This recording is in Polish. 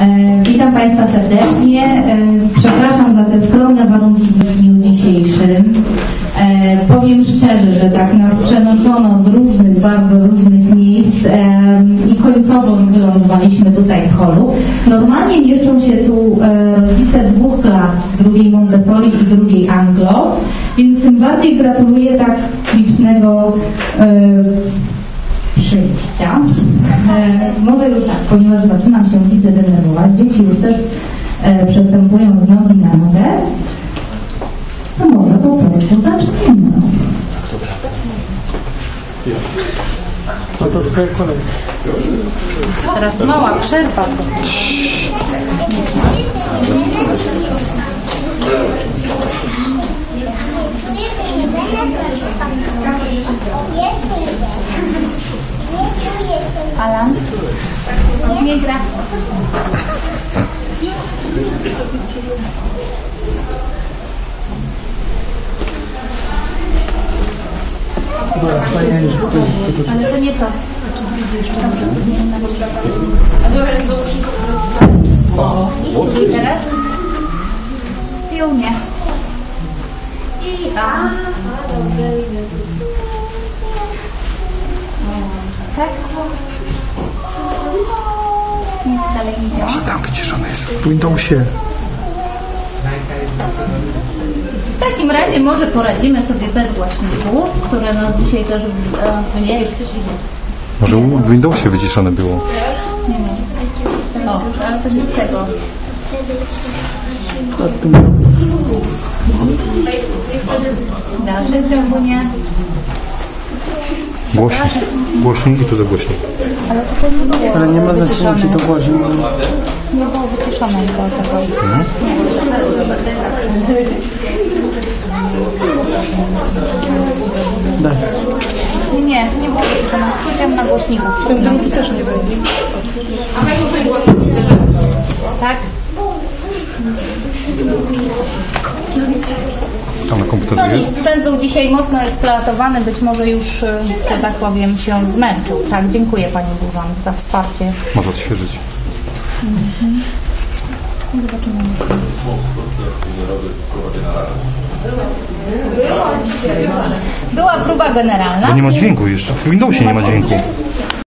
E, Witam Państwa serdecznie. E, Przepraszam za te skromne warunki w dniu dzisiejszym. E, Powiem szczerze, że tak nas przenoszono z różnych, bardzo różnych miejsc i końcowo wylądowaliśmy tutaj w holu. Normalnie mieszczą się tu rodzice dwóch klas, drugiej Montessori i drugiej Anglo, więc tym bardziej gratuluję tak licznego przyjścia. E, może już tak, ponieważ zaczynam się widzę denerwować, dzieci już też e, przestępują z nogi na nogę, to może po prostu zaczniemy. A to twoja kolej. Teraz mała przerwa. Nie gra. Dobra, fajnie, już tutaj. Ale to nie to. I teraz? Piłnie. I a. Tak? W Windowsie. W takim razie może poradzimy sobie bez głośników, które nas dzisiaj też... E, nie, już coś widzę. Może w Windowsie wyciszone było. Nie wiem. O, ale to nie z tego. W dalszym ciągu nie. Głośniej. Głośniej i tu za głośniej. Ale nie nie ma znaczenia, czy to głośno. Nie było wyciszone do tego. Daj. Nie, nie, nie było wyciszone. Powiedziałam na głośników. Ten drugi też nie będzie. Tak? Tam na No komputerze nic, jest. sprzęt był dzisiaj mocno eksploatowany, być może już, e, że tak powiem, się zmęczył. Tak, dziękuję Pani Burząc za wsparcie. Może odświeżyć. Zobaczymy. Była próba generalna. Bo nie ma dźwięku jeszcze. W Windowsie nie ma dźwięku.